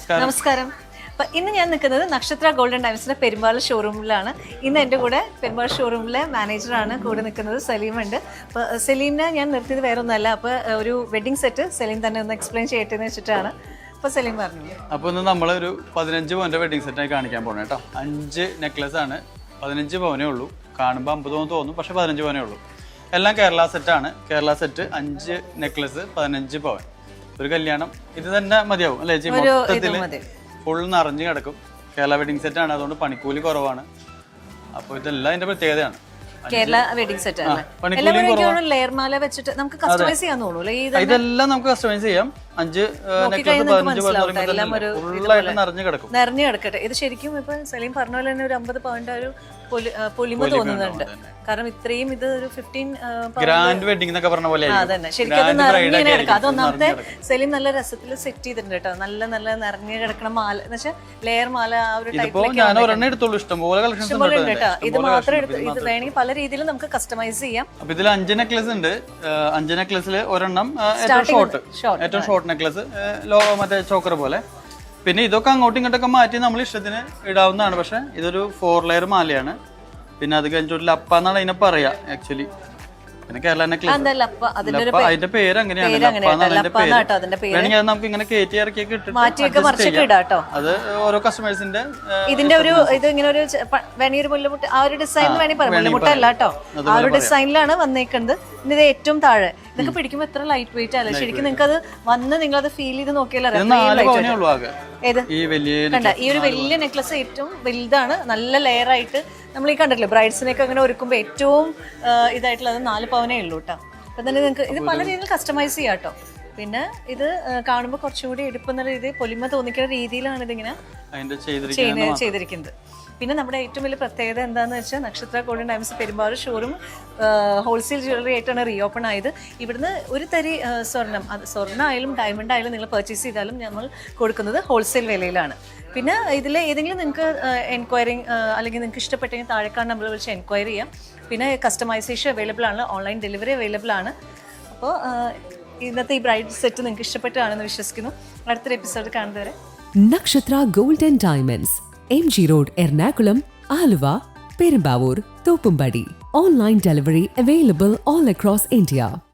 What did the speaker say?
നമസ്കാരം. നമസ്കാരം. അപ്പൊ ഇന്ന് ഞാൻ നിൽക്കുന്നത് നക്ഷത്ര ഗോൾഡൻ ഡയമണ്ട്സിന്റെ പെരുമ്പാൾ ഷോറൂമിലാണ് ഇന്ന് എന്റെ കൂടെ പെരുമ്പാൾ ഷോറൂമിലെ മാനേജറാണ് കൂടെ നിൽക്കുന്നത് സലീം ഉണ്ട് അപ്പോൾ സലീമിനെ ഞാൻ നിർത്തിയത് വേറെ ഒന്നല്ല അപ്പോൾ ഒരു വെഡിങ് സെറ്റ് സലീം തന്നെ ഒന്ന് എക്സ്പ്ലെയിൻ ചെയ്യട്ടെ എന്ന് വെച്ചിട്ടാണ്. അപ്പോൾ സലീം പറഞ്ഞു. അപ്പോൾ ഇന്ന് നമ്മളൊരു പതിനഞ്ച് പവന്റെ വെഡിങ് സെറ്റായി കാണിക്കാൻ പോകണം കേട്ടോ അഞ്ച് നെക്ലസ് ആണ്. പതിനഞ്ച് പവനേ ഉള്ളൂ. കാണുമ്പോൾ അമ്പത് പവൻ തോന്നും പക്ഷേ പതിനഞ്ച് പവനേ ഉള്ളൂ. എല്ലാം കേരള സെറ്റാണ് കേരള സെറ്റ് അഞ്ച് നെക്ലസ് പതിനഞ്ച് പവൻ. ഒരു കല്യാണം. ഇത് തന്നെ മതിയാവും അല്ലേ ചേച്ചി ഫുൾ നിറഞ്ഞു കിടക്കും. കേരള വെഡിങ് സെറ്റ് ആണ്. അതുകൊണ്ട് പണിക്കൂലി കുറവാണ്. അപ്പോൾ ഇതെല്ലാം അതിന്റെ പ്രത്യേകതയാണ്. കേരള വെഡിങ് സെറ്റ് ആണ് വെച്ചിട്ട് നമുക്ക് കസ്റ്റമൈസ് ചെയ്യാൻ തോന്നുന്നു ഇതെല്ലാം നമുക്ക് കസ്റ്റമൈസ് ചെയ്യാം. അഞ്ച് നിറഞ്ഞു കിടക്കും. നിറഞ്ഞു കിടക്കട്ടെ. ഇത് ശരിക്കും ഇപ്പൊ സലീം പറഞ്ഞ പോലെ തന്നെ ഒരു അമ്പത് പവന്റെ ഒരു പൊലിമ തോന്നുന്നുണ്ട്. കാരണം ഇത്രയും ഇത് ഒരു ഫിഫ്റ്റീൻ ഗ്രാൻഡ് വെഡിങ് എന്നൊക്കെ പറഞ്ഞ പോലെ. അതന്നെ. ശരിക്കും അത് ഒന്നാമത്തെ കിടക്കാം. അതൊന്നാമത്തെ സലീം നല്ല രസത്തിൽ സെറ്റ് ചെയ്തിട്ടുണ്ട് കേട്ടോ. നല്ല നല്ല നിറഞ്ഞു കിടക്കണ മാല. എന്ന് വെച്ചാൽ ലെയർ മാല ആ ഒരു ടൈപ്പിലേക്ക് ഇഷ്ടംപോലെ ഉണ്ട് കേട്ടോ ഇത് മാത്രം എടുത്ത് ഇത് വേണമെങ്കിൽ പല രീതിയിലും നമുക്ക് കസ്റ്റമൈസ് ചെയ്യാം. അപ്പൊ ഇതിൽ അഞ്ച് നെക്ലസ് ഉണ്ട്. അഞ്ച് നെക്ലസിൽ ഒരെണ്ണം ഏറ്റവും ഷോർട്ട് ഏറ്റവും ഷോർട്ട് നെക്ലസ് ലോ മറ്റേ ചോക്കർ പോലെ. പിന്നെ ഇതൊക്കെ അങ്ങോട്ടും ഇങ്ങോട്ടൊക്കെ മാറ്റി നമ്മൾ ഇഷ്ടത്തിന് ഇടാവുന്നതാണ്. പക്ഷേ ഇതൊരു ഫോർ ലെയർ മാലയാണ്. പിന്നെ അത് കഴിഞ്ഞിട്ട് ലപ്പ എന്നാണ് അതിനെ പറയുക ആക്ച്വലി പിന്നെ കേരള അതിന്റെ പേര് അങ്ങനെയാണ്. വേണമെങ്കിൽ അത് നമുക്ക് ഇങ്ങനെ കയറ്റി ഇറക്കിയൊക്കെ ഇട്ടിട്ട് മാറ്റിയൊക്കെ adjust മറിച്ചൊക്കെ ചെയ്യാം. ഇടാം കേട്ടോ അത് ഓരോ കസ്റ്റമേഴ്സിന്റെ ഇതിന്റെ ഒരു ഇത് ഇങ്ങനെ ഒരു വേണമെങ്കിൽ ഒരു മുല്ലമുട്ട ആ ഒരു ഡിസൈൻ വേണമെങ്കിൽ പറയാം. മുല്ലമുട്ട അല്ല കേട്ടോ. ആ ഒരു ഡിസൈനിലാണ് വന്നേക്കുന്നത് ഇത് ഏറ്റവും താഴെ. ഇതൊക്കെ പിടിക്കുമ്പോൾ എത്ര ലൈറ്റ് വെയിറ്റ് അല്ലേ? ശരിക്കും നിങ്ങൾക്ക് അത് വന്ന് നിങ്ങൾ അത് ഫീൽ ചെയ്ത് നോക്കിയാലും ഏത്? ഈ ഒരു വലിയ നെക്ലസ് ഏറ്റവും വലുതാണ്. നല്ല ലെയർ ആയിട്ട് നമ്മൾ ഈ കണ്ടിട്ടില്ലേ ബ്രൈഡ്സിനെയൊക്കെ അങ്ങനെ ഒരുക്കുമ്പോൾ ഏറ്റവും ഇതായിട്ടുള്ളത് നാല് പവനേ ഉള്ളൂ കേട്ടോ അപ്പം തന്നെ നിങ്ങൾക്ക് ഇത് പല രീതിയിൽ കസ്റ്റമൈസ് ചെയ്യാം കേട്ടോ പിന്നെ ഇത് കാണുമ്പോൾ കുറച്ചും കൂടി എടുപ്പെന്ന രീതിയിൽ പൊലിമ തോന്നിക്കുന്ന രീതിയിലാണ് ഇതിങ്ങനെ ചെയ്തിരിക്കുന്നത് പിന്നെ നമ്മുടെ ഏറ്റവും വലിയ പ്രത്യേകത എന്താണെന്ന് വെച്ചാൽ Nakshatra golden diamonds Perumbara showroom wholesale jewellery ആയിട്ടാണ് റീ ഓപ്പൺ ആയത്. ഇവിടുന്ന് ഒരു തരി സ്വർണം അത് സ്വർണമായാലും ഡയമണ്ട് ആയാലും നിങ്ങൾ പർച്ചേസ് ചെയ്താലും നമ്മൾ കൊടുക്കുന്നത് ഹോൾസെയിൽ വിലയിലാണ്. പിന്നെ ഇതിൽ ഏതെങ്കിലും നിങ്ങൾക്ക് എൻക്വയറി അല്ലെങ്കിൽ നിങ്ങൾക്ക് ഇഷ്ടപ്പെട്ടെങ്കിൽ താഴെക്കാണ് നമ്മൾ വിളിച്ച് എൻക്വയറി ചെയ്യാം. പിന്നെ കസ്റ്റമൈസേഷൻ അവൈലബിൾ ആണ്. ഓൺലൈൻ ഡെലിവറി അവൈലബിൾ ആണ്. അപ്പോൾ ഇന്നത്തെ ഈ ബ്രൈഡ് സെറ്റ് നിങ്ങൾക്ക് ഇഷ്ടപ്പെട്ടാണെന്ന് വിശ്വസിക്കുന്നു. അടുത്തൊരു എപ്പിസോഡ് കാണുന്നവരെ Nakshatra golden diamonds M G road Ernakulam Aluva Perumbavoor Thoppumpady. Online delivery available all across India.